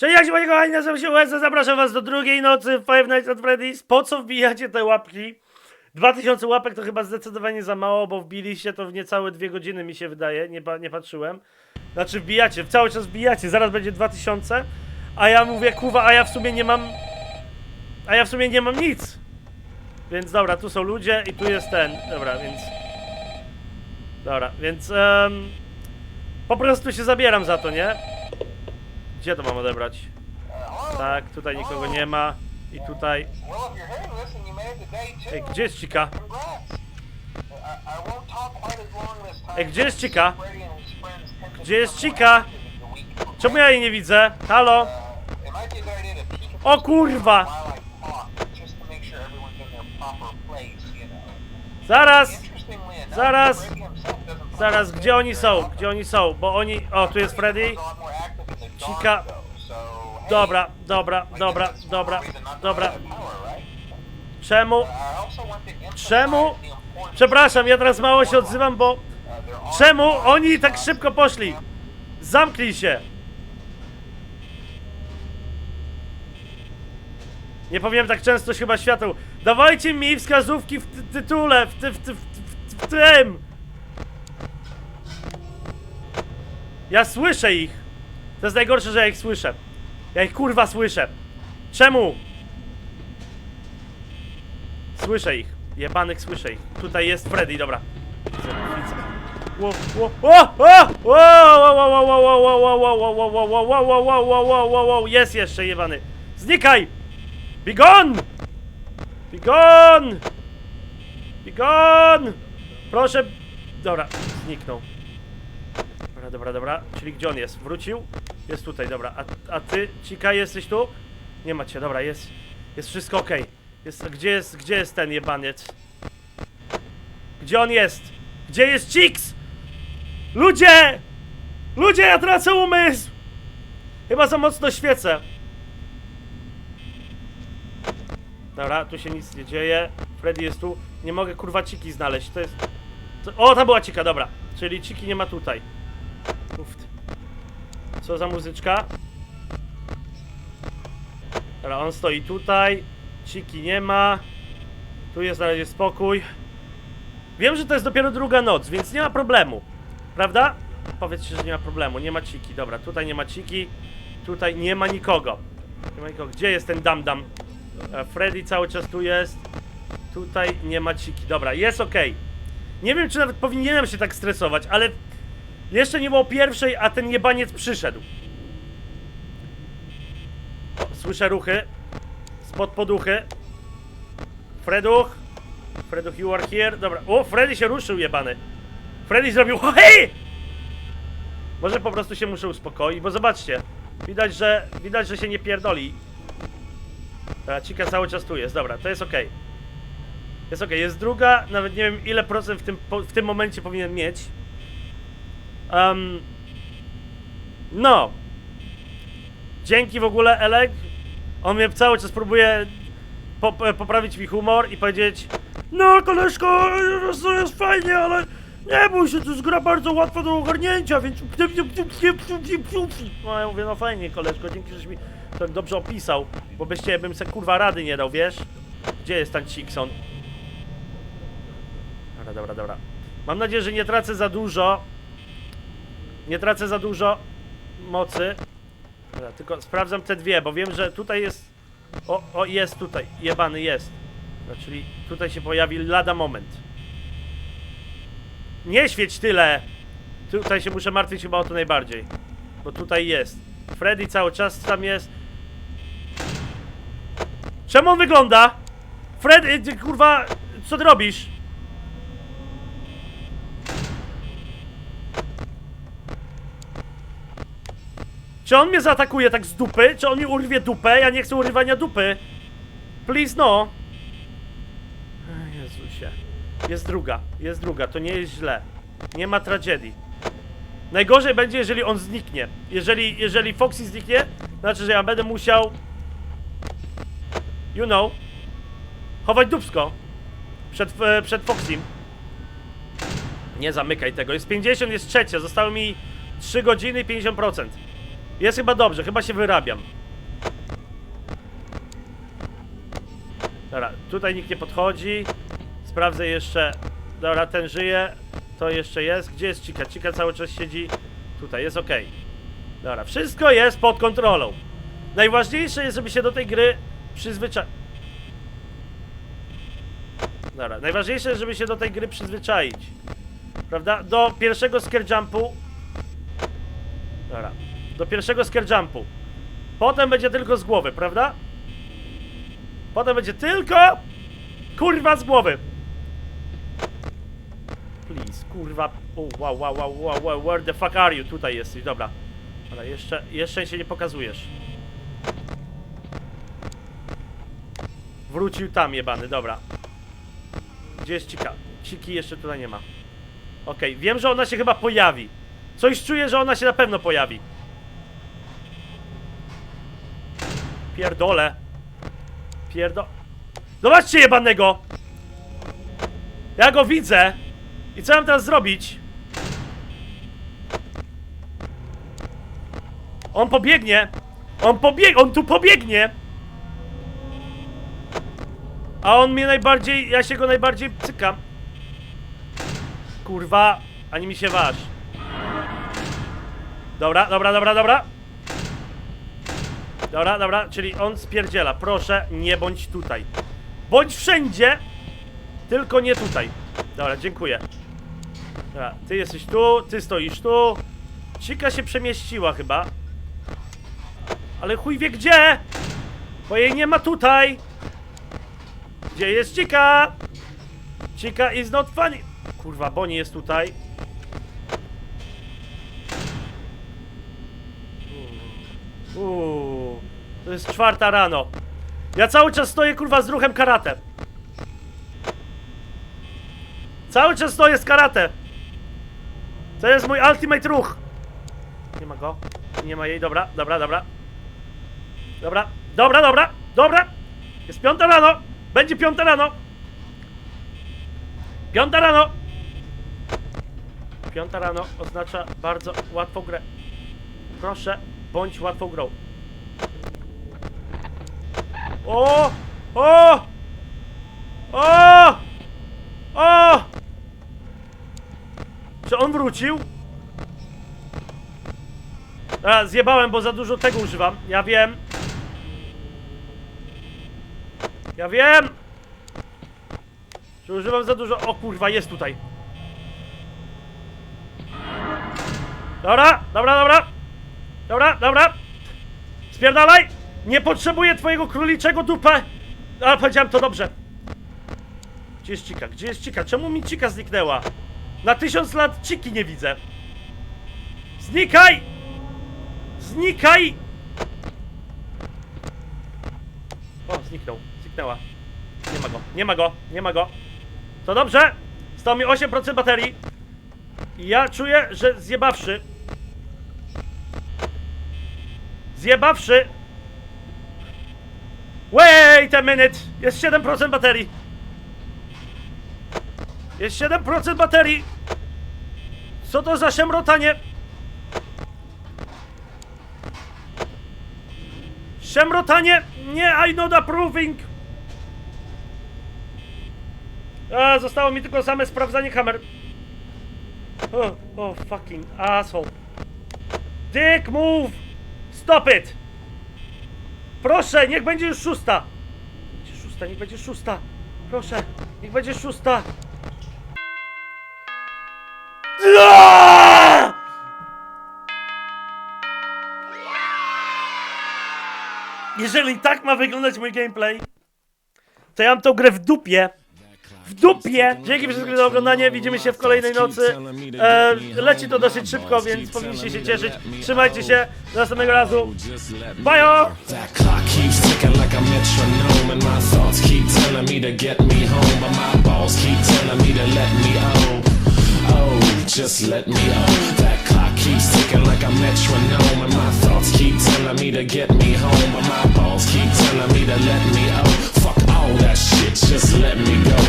Cześć, jak się panie kochani, nazywam się Łeza, zapraszam was do drugiej nocy w Five Nights at Freddy's. Po co wbijacie te łapki? 2000 łapek to chyba zdecydowanie za mało, bo wbiliście to w niecałe dwie godziny mi się wydaje, nie, pa- nie patrzyłem. Znaczy wbijacie, cały czas wbijacie, zaraz będzie 2000, a ja mówię, kuwa, a ja w sumie nie mam... A ja w sumie nie mam nic. Więc dobra, tu są ludzie i tu jest ten, dobra, więc... Dobra, więc... em, po prostu się zabieram za to, nie? Gdzie to mam odebrać? Tak, tutaj nikogo nie ma. I tutaj... Ej, gdzie jest cika? Ej, gdzie jest cika? Gdzie jest cika? Czemu ja jej nie widzę? Halo? O kurwa! Zaraz! Zaraz! Zaraz, gdzie oni są? Gdzie oni są? Bo oni... O, tu jest Freddy. Cika. Dobra, dobra, dobra, dobra, dobra. Czemu? Czemu? Przepraszam, ja teraz mało się odzywam, bo. Czemu oni tak szybko poszli? Zamknij się! Nie powiem tak często chyba świateł. Dawajcie mi wskazówki w ty tytule, w, ty w, ty w, ty w tym! Ja słyszę ich! To jest najgorsze, że ja ich słyszę. Ja ich kurwa słyszę. Czemu? Słyszę ich. Jebanych słyszę ich. Tutaj jest Freddy, dobra. Wow, wow, wow, wow, jest jeszcze jebany. Znikaj! Be gone! Be! Proszę... Dobra, zniknął. Dobra, dobra, dobra. Czyli gdzie on jest? Wrócił? Jest tutaj, dobra. A, a ty, Cika, jesteś tu? Nie ma cię, dobra, jest. Jest wszystko okej. Jest, gdzie jest, gdzie jest ten jebaniec? Gdzie on jest? Gdzie jest Chicks? Ludzie! Ludzie, ja tracę umysł! Chyba za mocno świecę. Dobra, tu się nic nie dzieje. Freddy jest tu. Nie mogę kurwa Ciki znaleźć. To jest... To... O, ta była Cika, dobra. Czyli Ciki nie ma tutaj. Co za muzyczka? Dobra, on stoi tutaj. Ciki nie ma. Tu jest na razie spokój. Wiem, że to jest dopiero druga noc, więc nie ma problemu. Prawda? Powiedzcie, że nie ma problemu. Nie ma ciki. Dobra, tutaj nie ma ciki. Tutaj nie ma nikogo. Nie ma nikogo. Gdzie jest ten dam dam? E, Freddy cały czas tu jest. Tutaj nie ma ciki. Dobra, jest ok. Nie wiem, czy nawet powinienem się tak stresować, ale jeszcze nie było pierwszej, a ten jebaniec przyszedł. Słyszę ruchy. Spod poduchy. Freduch. Freduch, you are here. Dobra. O, Freddy się ruszył, jebany. Freddy zrobił hej! Może po prostu się muszę uspokoić, bo zobaczcie. Widać, że widać, że się nie pierdoli. Ta cika cały czas tu jest. Dobra, to jest ok. Jest ok. Jest druga. Nawet nie wiem, ile procent w tym, w tym momencie powinien mieć. Um, no. Dzięki w ogóle, Elek. On mnie cały czas próbuje po, po- poprawić mi humor i powiedzieć No koleżko, to jest fajnie, ale nie bój się, to jest gra bardzo łatwa do ogarnięcia, więc... No ja mówię, no fajnie koleżko, dzięki, żeś mi tak dobrze opisał, bo bez ciebie bym se kurwa rady nie dał, wiesz? Gdzie jest ten Cikson? Dobra, dobra, dobra. Mam nadzieję, że nie tracę za dużo. Nie tracę za dużo mocy. Dobra, tylko sprawdzam te dwie, bo wiem, że tutaj jest... O, o, jest tutaj. Jebany jest. No, czyli tutaj się pojawi lada moment. Nie świeć tyle! Tutaj się muszę martwić chyba o to najbardziej. Bo tutaj jest. Freddy cały czas tam jest. Czemu on wygląda? Freddy, kurwa, co ty robisz? Czy on mnie zaatakuje tak z dupy? Czy on mi urwie dupę? Ja nie chcę urywania dupy. Please no. Jezusie. Jest druga, jest druga, to nie jest źle. Nie ma tragedii. Najgorzej będzie, jeżeli on zniknie. Jeżeli, jeżeli Foxy zniknie, znaczy, że ja będę musiał... You know. Chować dupsko. Przed, e, przed Foxym. Nie zamykaj tego. Jest 50, jest trzecia. Zostały mi 3 godziny i 50%. Jest chyba dobrze, chyba się wyrabiam. Dobra, tutaj nikt nie podchodzi. Sprawdzę jeszcze. Dobra, ten żyje. To jeszcze jest. Gdzie jest Cika? Cika cały czas siedzi. Tutaj, jest ok. Dobra, wszystko jest pod kontrolą. Najważniejsze jest, żeby się do tej gry przyzwyczaić. Dobra, najważniejsze jest, żeby się do tej gry przyzwyczaić. Prawda? Do pierwszego scare jumpu. Dobra. Do pierwszego scare jumpu. Potem będzie tylko z głowy, prawda? Potem będzie tylko... Kurwa z głowy. Please, kurwa. O, wow, wow, wow, wow, wow, where the fuck are you? Tutaj jesteś, dobra. Ale jeszcze, jeszcze się nie pokazujesz. Wrócił tam, jebany, dobra. Gdzie jest Cika? Ciki jeszcze tutaj nie ma. Okej, wiem, że ona się chyba pojawi. Coś czuję, że ona się na pewno pojawi. Pierdolę. Pierdo... Zobaczcie jebanego! Ja go widzę! I co mam teraz zrobić? On pobiegnie! On pobieg... On tu pobiegnie! A on mnie najbardziej... Ja się go najbardziej cykam. Kurwa, ani mi się waż. Dobra, dobra, dobra, dobra. Dobra, dobra, czyli on spierdziela. Proszę, nie bądź tutaj. Bądź wszędzie, tylko nie tutaj. Dobra, dziękuję. Dobra, ty jesteś tu, ty stoisz tu. Cika się przemieściła chyba. Ale chuj wie gdzie! Bo jej nie ma tutaj! Gdzie jest Cika? Cika is not funny. Kurwa, Bonnie jest tutaj. Uuu, to jest czwarta rano. Ja cały czas stoję kurwa z ruchem karate. Cały czas stoję z karate. To jest mój ultimate ruch. Nie ma go. Nie ma jej, dobra, dobra, dobra. Dobra, dobra, dobra, dobra. Jest piąta rano. Będzie piąta rano. Piąta rano. Piąta rano oznacza bardzo łatwą grę. Proszę, bądź łatwą grą. O! O! O! O! Czy on wrócił? A, zjebałem, bo za dużo tego używam. Ja wiem. Ja wiem! Że używam za dużo. O kurwa, jest tutaj. Dobra, dobra, dobra. Dobra, dobra. Spierdalaj! Nie potrzebuję twojego króliczego dupę! Ale powiedziałem to dobrze. Gdzie jest Cika? Gdzie jest Cika? Czemu mi Cika zniknęła? Na tysiąc lat Ciki nie widzę. Znikaj! Znikaj! O, zniknął. Zniknęła. Nie ma go, nie ma go, nie ma go. To dobrze. Stało mi 8% baterii. Ja czuję, że zjebawszy. Zjebawszy. Wait a minute. Jest 7% baterii. Jest 7% baterii. Co to za szemrotanie? Szemrotanie? Nie, I not approving. A, zostało mi tylko same sprawdzanie kamer. Oh, oh, fucking asshole. Dick, move! Stop it! Proszę, niech będzie już szósta! Będzie szósta, niech będzie szósta! Proszę, niech będzie szósta! Aaaa! Jeżeli tak ma wyglądać mój gameplay, to ja mam tą grę w dupie. W dupie! Dzięki wszystkim za oglądanie, widzimy się w kolejnej nocy. E, leci to dosyć szybko, więc powinniście się cieszyć. Trzymajcie się, do następnego razu. Oh, just let me. That clock keeps ticking like a metronome, and my thoughts keep telling me to get me home, but my balls keep telling me to let me oh. Fuck all that shit, just let me go.